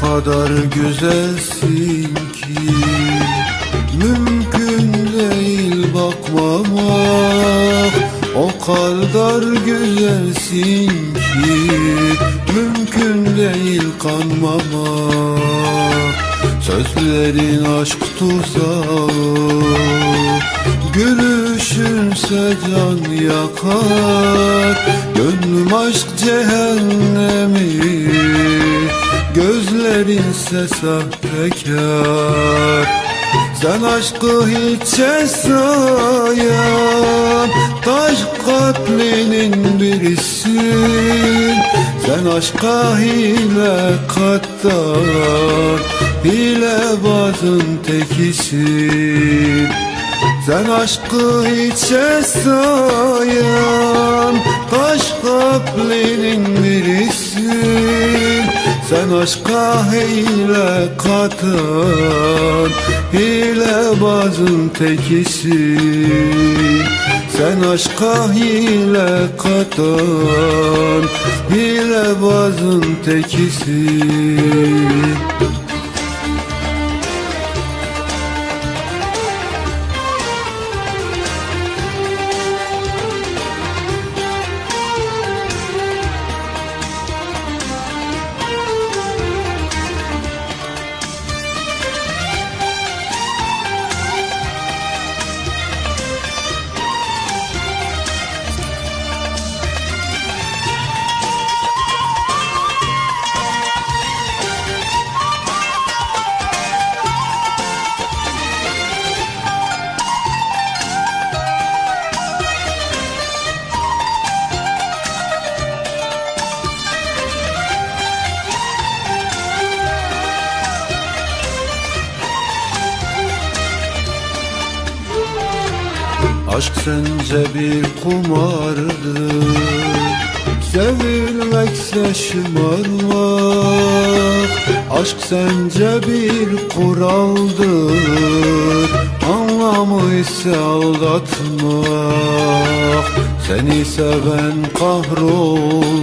kadar güzelsin ki Mümkün değil bakmamak. O kadar güzelsin ki Mümkün değil kanmamak. Sözlerin aşk tuzağı Gülüşünse can yakar. Gönlüm aşk cehennemi Gözlerinse sahtekar. Sen aşkı hiçe sayan Taş katlinin birisin. Sen aşka hile kattan Hilebazın tekisin. Sen aşkı hiçe sayan Sen aşka hile katan Hilebazın tekisin Sen aşka hile katan Hilebazın tekisin Aşk sence bir kumardır. Sevilmekse şımarmak. Aşk sence bir kuraldır. Anlamı ise aldatmak. Seni seven kahrolur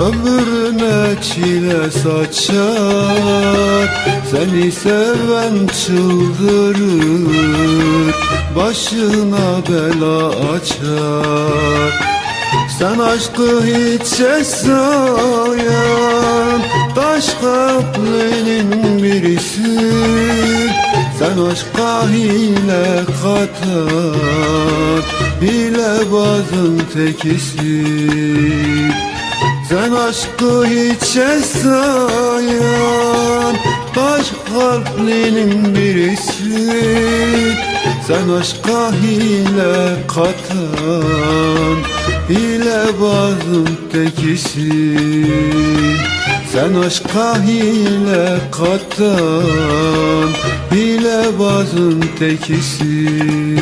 Ömrüne çile saçar. Seni seven çıldırır. Başına bela açar. Sen aşkı hiçe sayan Taş kalplinin birisin Sen aşka hile katan Hilebazın tekisin sen aşkı hiçe sayan Taş kalplinin birisin Sen aşka hile katan Hilebazın tekisin Sen aşka hile katan Hilebazın tekisin